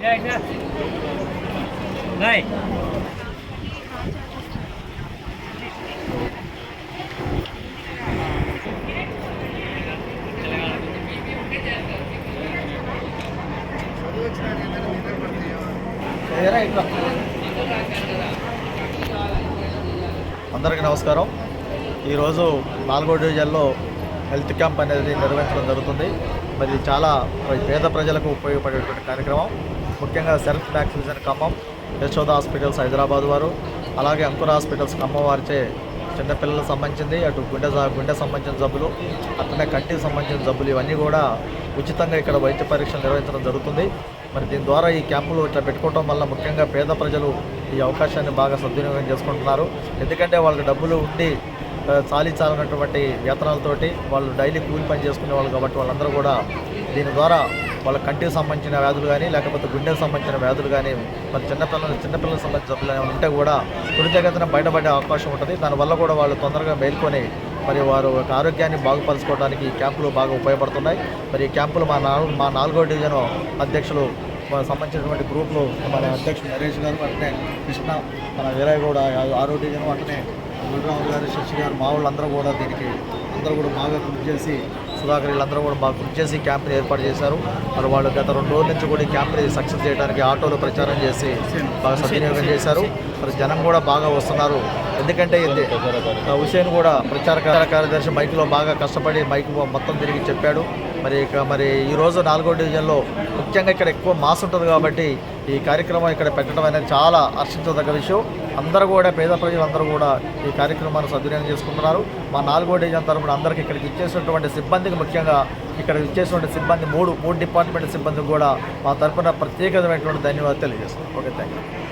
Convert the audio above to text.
అందరికీ నమస్కారం. ఈరోజు నాలుగో డివిజన్లో హెల్త్ క్యాంప్ అనేది నిర్వహించడం జరుగుతుంది. మరి చాలా పేద ప్రజలకు ఉపయోగపడేటువంటి కార్యక్రమం. ముఖ్యంగా self vaccination Khammam Yashoda hospitals Hyderabad వారు అలాగే అంకుర హాస్పిటల్స్ ఖమ్మం వారిచే చిన్నపిల్లలకు సంబంధించింది అటు గుండె గుండె సంబంధించిన జబ్బులు అట్లనే కంటికి సంబంధించిన జబ్బులు ఇవన్నీ కూడా ఉచితంగా ఇక్కడ వైద్య పరీక్షలు నిర్వహించడం జరుగుతుంది. మరి దీని ద్వారా ఈ క్యాంపులు ఇట్లా పెట్టుకోవడం వల్ల ముఖ్యంగా పేద ప్రజలు ఈ అవకాశాన్ని బాగా సద్వినియోగం చేసుకుంటున్నారు. ఎందుకంటే వాళ్ళకి డబ్బులు ఉండి ఆ, వేతనాలతోటి వాళ్ళు డైలీ కూలి పని చేసుకునే వాళ్ళు కాబట్టి వాళ్ళందరూ కూడా దీని ద్వారా వాళ్ళ కంటికి సంబంధించిన వ్యాధులు కానీ లేకపోతే గుండెకు సంబంధించిన వ్యాధులు కానీ మరి చిన్నపిల్లలు చిన్నపిల్లలకు సంబంధించిన జబ్బులు ఉంటే కూడా తురితగతన బయటపడే అవకాశం ఉంటుంది. దానివల్ల కూడా వాళ్ళు తొందరగా మేల్కొని మరి వారు యొక్క ఆరోగ్యాన్ని బాగుపరచుకోవడానికి ఈ క్యాంపులు బాగా ఉపయోగపడుతున్నాయి. మరి ఈ క్యాంపులు మా నాలుగు మా నాలుగో డివిజన్ అధ్యక్షులు సంబంధించినటువంటి గ్రూప్లు మన అధ్యక్షుడు నరేష్ గారు అంటే కృష్ణ మన వీరయ్య కూడా ఆరో డివిజన్ అంటే గురురావు గారు శశి గారు మా వాళ్ళందరూ కూడా దీనికి అందరూ కూడా బాగా కృషి చేసి సుధాకర్ వీళ్ళందరూ కూడా బాగా కృషి చేసి క్యాంప్ని ఏర్పాటు చేశారు. మరి వాళ్ళు గత రెండు రోజుల నుంచి కూడా ఈ క్యాంప్ని సక్సెస్ చేయడానికి ఆటోలు ప్రచారం చేసి బాగా సద్వినియోగం చేశారు. మరి జనం కూడా బాగా వస్తున్నారు. ఎందుకంటే ఇది హుసేన్ కూడా ప్రచార కార్యదర్శి మైక్లో బాగా కష్టపడి మైక్ మొత్తం తిరిగి చెప్పాడు. మరి ఇక మరి ఈరోజు నాలుగో డివిజన్లో ముఖ్యంగా ఇక్కడ ఎక్కువ మాస్ ఉంటుంది కాబట్టి ఈ కార్యక్రమం ఇక్కడ పెట్టడం అనేది చాలా హర్షించదగ్గ విషయం. అందరూ కూడా పేద ప్రజలందరూ కూడా ఈ కార్యక్రమాన్ని సద్వినియోగం చేసుకుంటున్నారు. మా నాలుగో డివిజన్ తరపున అందరికీ ఇక్కడికి ఇచ్చేసినటువంటి సిబ్బందికి ముఖ్యంగా ఇక్కడ ఇచ్చేసినటువంటి సిబ్బంది మూడు మూడు డిపార్ట్మెంట్ సిబ్బందికి కూడా మా తరపున ప్రత్యేకమైనటువంటి ధన్యవాదాలు తెలియజేస్తున్నాం. Okay thank you